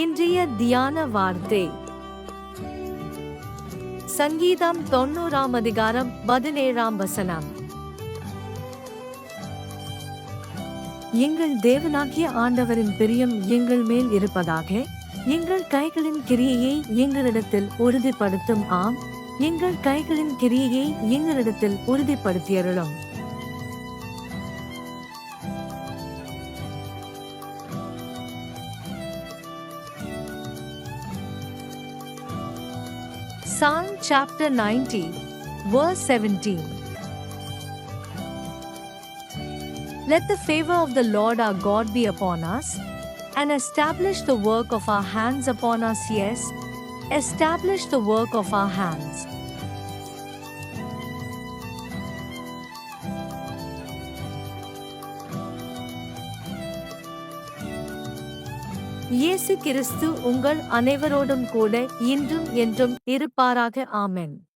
இன்றைய தியான வார்த்தை. சங்கீதம் தொண்ணூறாம் அதிகாரம் பதினேழாம் வசனம். எங்கள் தேவனாகிய ஆண்டவரின் பிரியம் எங்கள் மேல் இருப்பதாக எங்கள் கைகளின் கிரியையை எங்களிடத்தில் உறுதிப்படுத்தும் ஆம் எங்கள் கைகளின் கிரியையை எங்களிடத்தில் உறுதிப்படுத்தியருளும். Psalm chapter 90, verse 17. Let the favor of the Lord our God be upon us, and establish the work of our hands upon us, yes, establish the work of our hands. இயேசு கிறிஸ்து உங்கள் அனைவரோடும் கூட இன்றும் என்றும் இருப்பாராக ஆமென்.